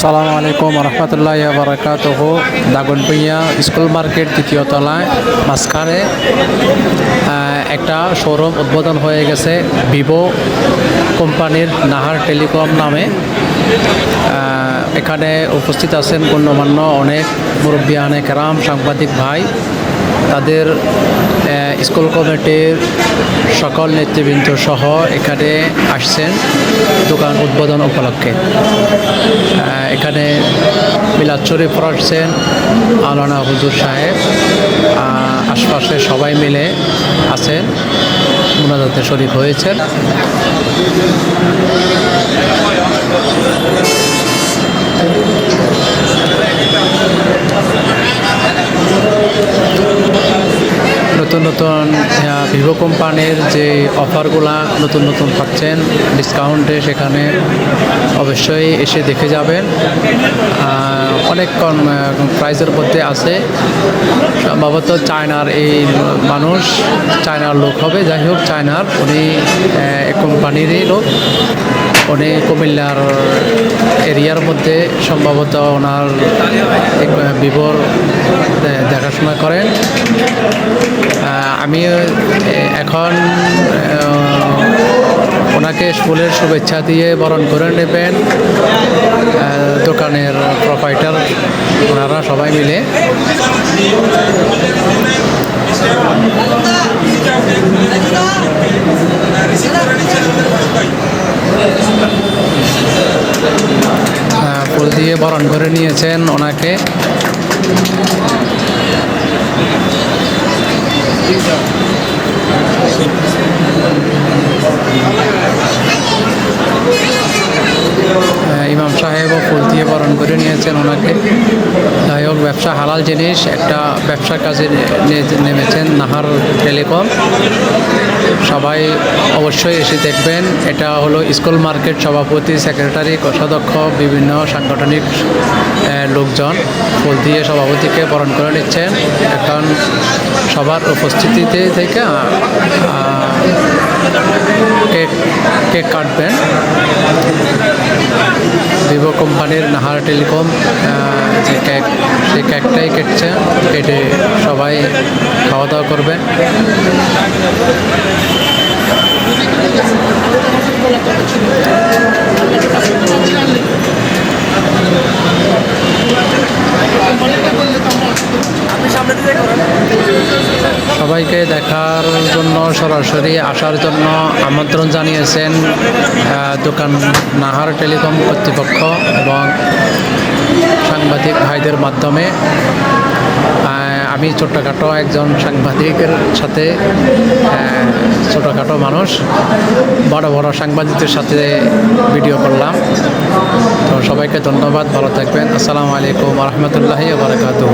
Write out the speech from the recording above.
আসসালামু আলাইকুম রহমতুল্লাহ বারকাত Daganbhuiyan school market দ্বিতীয় তলায় মাঝখানে একটা শোরুম উদ্বোধন হয়ে গেছে ভিভো কোম্পানির নাহার টেলিকম নামে। এখানে উপস্থিত আছেন গণ্যমান্য অনেক মুরব্বিয়ানে কেরাম সাংবাদিক ভাই। তাদের স্কুল কমিটির সকল নেতৃবৃন্দ সহ এখানে আসছেন দোকান উদ্বোধন উপলক্ষে। এখানে মিলাদ শরীফ পড়াচ্ছেন আলানা হুজুর সাহেব। আশপাশে সবাই মিলে আছেন, মোনাজাতে শরীফ হয়েছেন। নতুন নতুন ভিভো কোম্পানির যে অফারগুলা নতুন নতুন পাচ্ছেন ডিসকাউন্টে সেখানে অবশ্যই এসে দেখে যাবেন। অনেক কম প্রাইসের মধ্যে আছে। সম্ভবত চায়নার এই মানুষ, চায়নার লোক হবে। যাই হোক, চায়নার উনি কোম্পানিরই লোক। উনি কুমিল্লার এরিয়ার মধ্যে সম্ভবত ওনার বিভোর দেখাশোনা করেন। আমি এখন ওনাকে স্কুলের শুভেচ্ছা দিয়ে বরণ করে নেবেন দোকানের প্রোপাইটার ওনারা সবাই মিলে। ফুল দিয়ে বরণ করে নিয়েছেন ওনাকে। Obrigadão. ইমাম সাহেবও ফুল দিয়ে বরণ করে নিয়েছেন ওনাকে। যাই হোক, ব্যবসা হালাল জিনিস, একটা ব্যবসার কাজে নেমেছেন নাহার টেলিকম। সবাই অবশ্যই এসে দেখবেন, এটা হলো স্কুল মার্কেট সভাপতি, সেক্রেটারি, কোষাধ্যক্ষ, বিভিন্ন সাংগঠনিক লোকজন ফুল দিয়ে সভাপতিকে বরণ করে নিচ্ছেন। এখন সবার উপস্থিতিতে থেকে কেক কেক কাটবেন। ভিভো কোম্পানির নাহারা টেলিকম যে কেক সেই ক্যাকটাই কেটছে কেটে সবাই খাওয়া দাওয়া করবেন সবাইকে দেখার জন্য সরাসরি আসার জন্য আমন্ত্রণ জানিয়েছেন দোকান নাহার টেলিকম কর্তৃপক্ষ এবং সাংবাদিক ভাইদের মাধ্যমে। আমি ছোট্টখাটো একজন সাংবাদিকের সাথে ছোটখাটো মানুষ, বড় বড় সাংবাদিকদের সাথে ভিডিও করলাম। তো সবাইকে ধন্যবাদ, ভালো থাকবেন। আসসালামু আলাইকুম রহমতুল্লাহি বারকাতুহ।